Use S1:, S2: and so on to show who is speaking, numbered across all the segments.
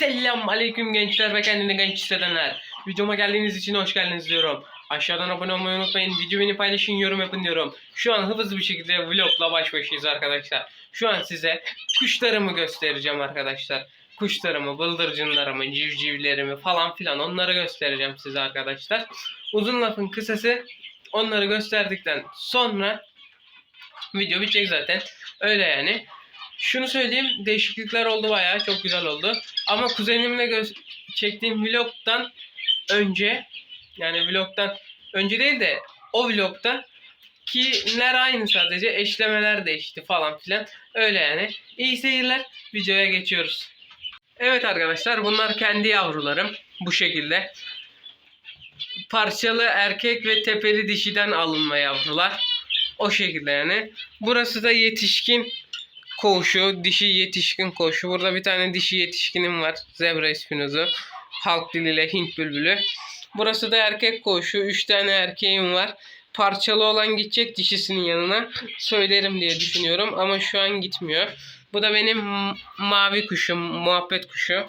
S1: Selam aleyküm gençler ve kendini genç hissedenler. Videoma geldiğiniz için hoş geldiniz diyorum. Aşağıdan abone olmayı unutmayın. Videomu paylaşın, yorum yapın diyorum. Şu an hızlı bir şekilde vlogla baş başayız arkadaşlar. Şu an size kuşlarımı göstereceğim arkadaşlar. Kuşlarımı, bıldırcınlarımı, civcivlerimi falan filan onları göstereceğim size arkadaşlar. Uzun lafın kısası onları gösterdikten sonra video bitecek zaten. Öyle yani. Şunu söyleyeyim değişiklikler oldu bayağı çok güzel oldu. Ama kuzenimle çektiğim vlogtan önce yani vlogtan önce değil de o vlogta kiler aynı sadece eşlemeler değişti falan filan. Öyle yani. İyi seyirler. Videoya geçiyoruz. Evet arkadaşlar bunlar kendi yavrularım. Bu şekilde. Parçalı erkek ve tepeli dişiden alınma yavrular. O şekilde yani. Burası da yetişkin koğuşu. Dişi yetişkin koğuşu. Burada bir tane dişi yetişkinim var. Zebra espinozu. Halk diliyle Hint bülbülü. Burası da erkek koğuşu. Üç tane erkeğim var. Parçalı olan gidecek dişisinin yanına. Söylerim diye düşünüyorum ama şu an gitmiyor. Bu da benim mavi kuşum, muhabbet kuşu.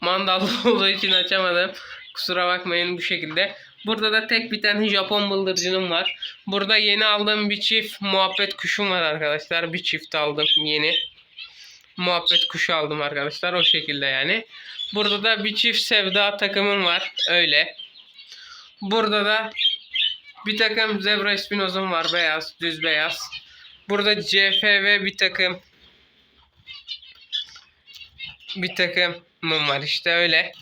S1: Mandallı olduğu için açamadım. Kusura bakmayın bu şekilde. Burada da tek bir tane Japon bıldırcınım var. Burada yeni aldığım bir çift muhabbet kuşum var arkadaşlar. Bir çift aldım yeni. Muhabbet kuşu aldım arkadaşlar. O şekilde yani. Burada da bir çift sevda takımım var. Öyle. Burada da bir takım zebra espinozum var. Beyaz. Düz beyaz. Burada CFV bir takım bir takımım var işte öyle.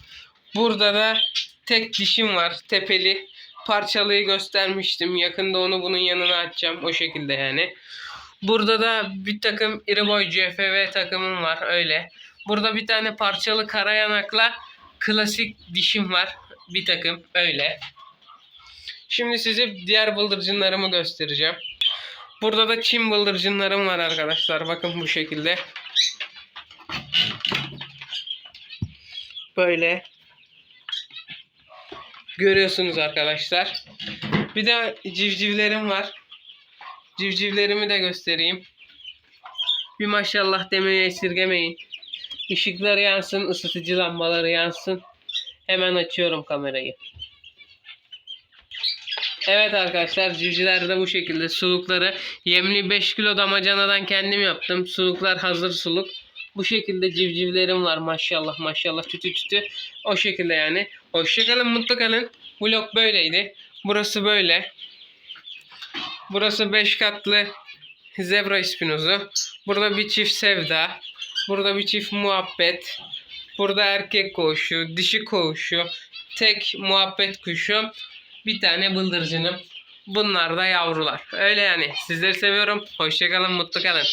S1: Burada da tek dişim var tepeli. Parçalıyı göstermiştim. Yakında onu bunun yanına açacağım. O şekilde yani. Burada da bir takım iri boy CFV takımım var öyle. Burada bir tane parçalı kara yanakla klasik dişim var. Bir takım öyle. Şimdi size diğer bıldırcınlarımı göstereceğim. Burada da Çin bıldırcınlarım var arkadaşlar. Bakın bu şekilde. Böyle. Görüyorsunuz arkadaşlar. Bir de civcivlerim var. Civcivlerimi de göstereyim. Bir maşallah demeye esirgemeyin. Işıkları yansın, ısıtıcı lambaları yansın. Hemen açıyorum kamerayı. Evet arkadaşlar civcivler de bu şekilde sulukları yemli 5 kilo damacanadan kendim yaptım. Suluklar hazır suluk. Bu şekilde civcivlerim var maşallah maşallah tütü tütü. O şekilde yani. Hoşçakalın mutlu kalın. Vlog böyleydi. Burası böyle. Burası 5 katlı zebra ispinozu. Burada bir çift sevda. Burada bir çift muhabbet. Burada erkek koğuşu, dişi koğuşu, tek muhabbet kuşu, bir tane bıldırcınım. Bunlar da yavrular. Öyle yani. Sizleri seviyorum. Hoşçakalın, mutlu kalın.